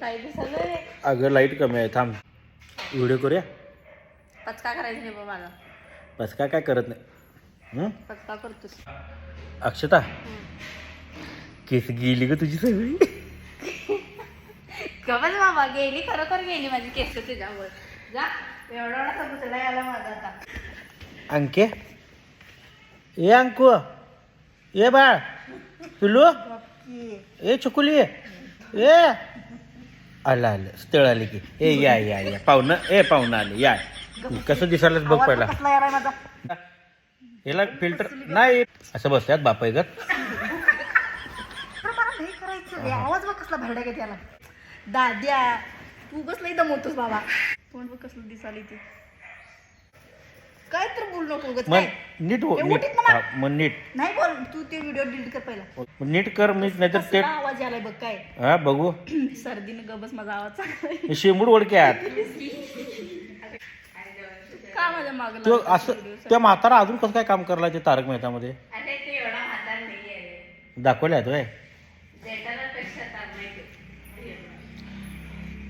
काय दिसलं अगं लाइट कमी आहे थांब. व्हिडिओ करूया? पचका करायचं नाही बा मला बस काय काय करत नाही. हं? पचका करतोस. अक्षता केस गेली ग तुझी सगळी. गमत बाबा गेली खरोखर गेली माझी केस तुझ्यामुळे. जा एवढा एवढा माझा आता. अंके? ए अंकू. ए बाळ. पिलू ए चुकुली ए. आलं आलं. स्थळ आले की. ए या या या. पाहुणं ए पाहुणं आले. या. कसं दिसायलाच बघ पहिला. याला फिल्टर नाही. असं बसतात बापाय गत करायचं आवाज बघ कसला भरडा का त्याला दाद्या तू कसलं दमवतोस बाबा. तोंड बघ कसलं दिसाली ती. काय तर बोल नको उगाच मग काय नीट हो नीट उठीत. हा, मग नीट नाही बोल तू ते व्हिडिओ डिलीट कर पहिला नीट कर मीच नाहीतर ते कसला आवाज यालाय बघ काय हा बघू सर्दीनं गबस माझा आवाज चांगला आहे. हे शेंबूड ओळख्यात का माझ्या तो असं? त्या म्हातारा अजून कसं काय काम करला ते तारक मेहतामध्ये अरे ते एवढा म्हातारा नाही आहे रे. दाखवल्यात होय ते.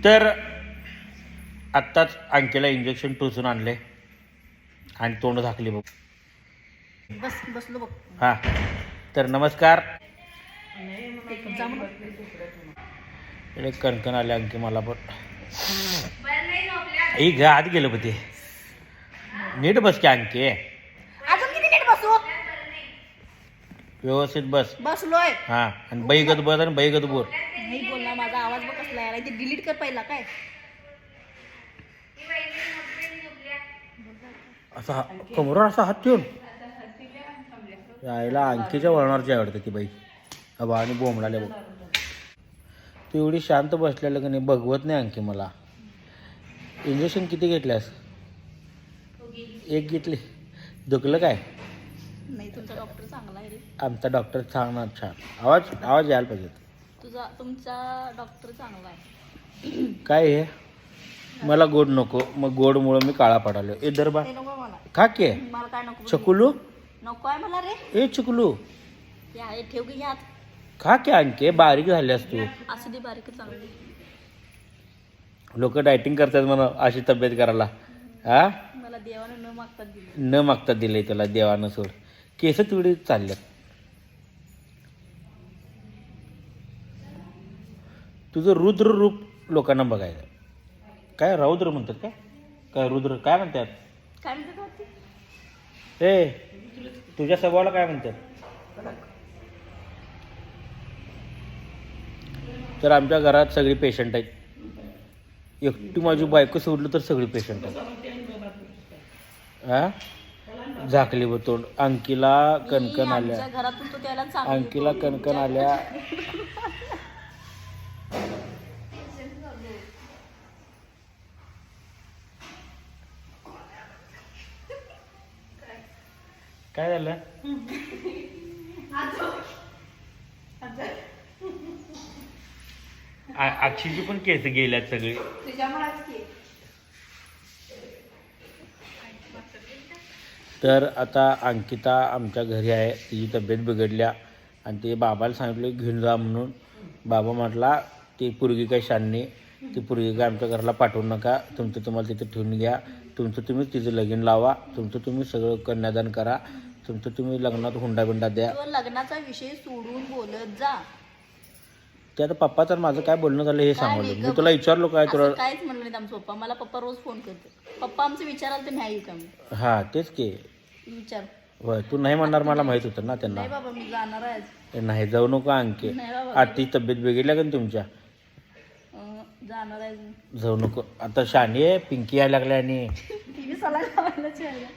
तर आत्ताच अंकेला इंजेक्शन टोचून आणले आणि तोंड झाकली बघ. बस बसलो बघ. हा. तर नमस्कार. इकडे कणकण आले अंके मला पण. ही घ आत गेलं ते. नीट बस की अंके. अजून किती नीट बसू? व्यवस्थित बस. बसलोय. हा आणि बैगत बस आणि बैगत बोल. नाही बोलला माझा आवाज बघ कसला यायला डिलीट कर पहिला काय? असा हा- कमरेवर असा हात ठेवून. यायला अंकीच्या वळणावरची आवडते ती बाई. अबा आणि बोंबडाले बघ. तू एवढी शांत बसलेलं का नाही बघवत नाही अंकी मला. इंजेक्शन किती घेतल्यास? एक घेतली. दुखलं काय? नाही तुमचा डॉक्टर चांगला आहे आमचा डॉक्टर सांगणार छान. आवाज आवाज यायला पाहिजे. तुझा तुमचा डॉक्टर चांगला आहे. काय हे? मला गोड नको मग गोडमुळं मी काळा पडालो ए दरबा ते नको मला. खा के. मला काय नको चकुलू? नको आहे मला रे. ए चुकलू. या हे ठेव की खा के आणखे बारीक झाल्यास तू. असू दे बारीक चांगली. लोक डायटिंग करतात म्हणा अशी तब्येत करायला. हा? मला देवानं न मागतात दिली. न मागता दिलंय त्याला देवानं सोड. केस तेवढी चालल्यात. तुझं रुद्र रूप लोकांना बघायचं काय रौद्र म्हणतात काय? काय रुद्र? काय म्हणतात? काय म्हणते वरती? ए तुझ्या स्वभावाला काय म्हणतात? तर आमच्या घरात सगळी पेशंट आहेत. एकटी माझी बायको सोडलं तर सगळी पेशंट आहेत. हा झाकली ब तोंड. अंकीला कणकण आल्या. आमच्या घरातून तो त्याला चांगला अंकीला कणकण आल्या. काय झालं? आ- अक्षीची पण केस गेल्यात सगळी. तर आता अंकिता आमच्या घरी आहे. तिची तब्येत बिघडल्या. आणि ते बाबाला सांगितलं घेऊन जा म्हणून. बाबा म्हटला ती पोरगी काही शाननी. ती काय आमच्या घराला पाठवू नका. तुमचं तुम्हाला तिथे ठेवून घ्या. तुमचं तुम्ही तिचं लगीन लावा. तुमचं तुम्ही सगळं कन्यादान करा. तुमचं तुम्ही लग्नात हुंडा बिंडा द्या. तो लग्नाचा विषय सोडून बोलत जा. ते आता पप्पा तर माझं काय बोलणं झालं हे सांगवलं नाही मी. तुला विचारलो काय तुला? काहीच म्हणलं नाही आमचं पप्पा. मला पप्पा रोज फोन करते पप्पा आमचं विचाराल तर नाही का हां तेच की. विचार. होय तू नाही म्हणणार मला माहीत होतं ना त्यांना. नाही बाबा मी जाणार आहे नाही जाऊ नको बाबा आधी तब्येत बिघडल्या का तुमच्या? आहे. जाऊ नको. आता शानी आहे पिंकी यायला लागल्या आणि.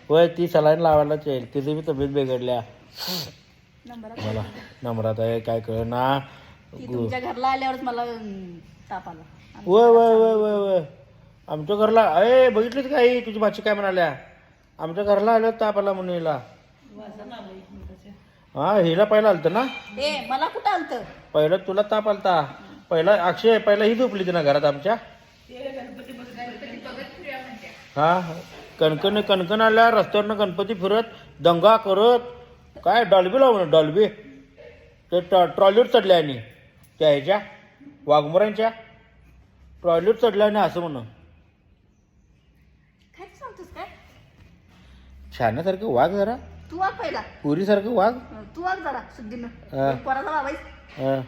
होय ती सलाईन लावायलाच येईल तिची बी तब्येत बिघडल्या. मला नम्रात आहे काय कळ ना ती तुमच्या घरला आल्यावरच मला अं, ताप आला. वय वय वय वय वय आमच्या घरला अरे बघितलीच का तुझी भाची काय म्हणाल्या? आमच्या घरला आल्या ताप आला म्हणून हिला. हा हिला पहिला आलतं ना? ए मला कुठं आलत? पहिलं तुला ताप आलता. पहिला अक्षय पहिला ही झोपली होती ना घरात आमच्या? हा कणकण कणकण आल्या रस्त्यावरनं गणपती फिरत दंगा करत काय डॉल्बी लावणं डॉल्बी? ते ट- ट्रॉलीवर चढल्या आणि त्या ह्याच्या वाघमोरांच्या. टॉयलेट चढला नाही असं म्हणून. छाण्यासारखं वाघ जरा. तू वाग पहिला. पुरीसारखं वाघ. तू वाग जरा हा. पोराचा अं,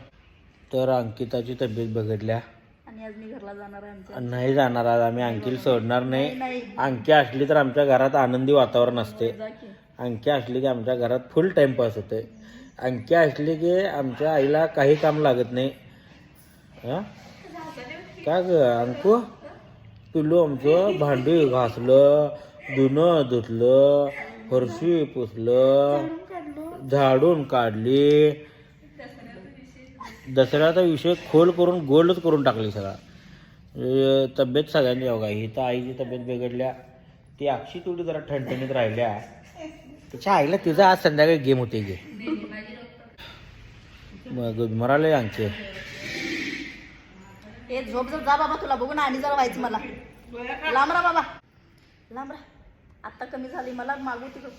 तर अंकिताची तब्येत बिघडल्या. आणि आज मी घरला जाणार आहे आमच्या. नाही जाणार आज आम्ही अंकीला सोडणार नाही नाही. अंकी असली तर आमच्या घरात आनंदी वातावरण असते. जा की. अंकी असली की आमच्या घरात फुल टाइमपास होते. अंकी असली की आमच्या आईला काही काम लागत नाही. हं? का ग अंकू? पिल्लू आमचं भांडी घासलं धुणं धुतलं फरशी पुसलं झाडून काढली. दसऱ्याचा विषय खोल करून गोलच करून टाकली सगळा. म्हणजे तब्येत सगळ्यांनी अवघा ही तर आईची तब्येत बिघडल्या. ती अक्षी तेवढी जरा ठणठणीत राहिल्या. तिच्या आईला तिचा आज संध्याकाळी गेम होते गे. मग मराले आमचे हे झोप झोप जा बाबा तुला बघून आणि जरा व्हायचं मला. लांब बाबा. लांब आत्ता कमी झाली मला मागू तिकडं.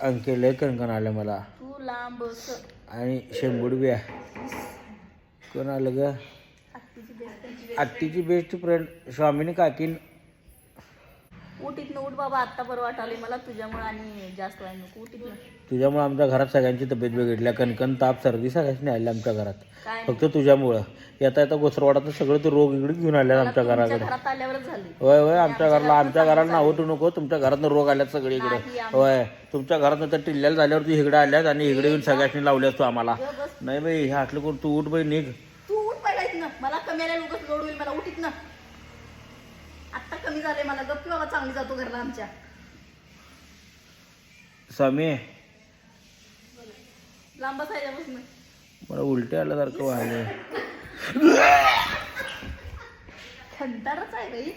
अंके लय कणकण आलं मला. तू लांब आणि शेंबूड बी आहे. कोण आलं ग? आत्तीची बेस्ट फ्रेंड स्वामिनी काकीन उठ इथनं उठ बाबा आत्ता बरं वाटाले मला तुझ्यामुळे आणि जास्त नको उठ इथनं तुझ्यामुळं आमच्या घरात सगळ्यांची तब्येत बिघडल्या कणकण ताप सर्दी सगळ्यांनी आल्या आमच्या घरात. काय फक्त तुझ्यामुळं. येता येता घोसरवाडात सगळं ते रोग इकडे घेऊन आल्या आमच्या घराकडे. घरात आल्यावरच झाली. होय होय आमच्या घराला आमच्या घराला नाव ठेवू नको तुमच्या घरातनं रोग आल्यात सगळे इकडे. नाही, होय तुमच्या घरातनं तर टिल्ल्याला झाल्यावर तू इकडे आल्यात आणि इकडे येऊन सगळ्यांनी लावल्यास तू आम्हाला. बस. नाही बाई हे आटलं करून तू उठ बाई निघ. तू उठ पहिला इथनं मला कमी आल्या लोड होईल मला उठ इथनं आत्ता कमी झाले मला. गप्पी बाबा चांगली जातो घरला आमच्या. स्वामी. लांब बसायच्यापासून मला उलटे आल्यासारखं व्हायलं थंडारच आहे बाई.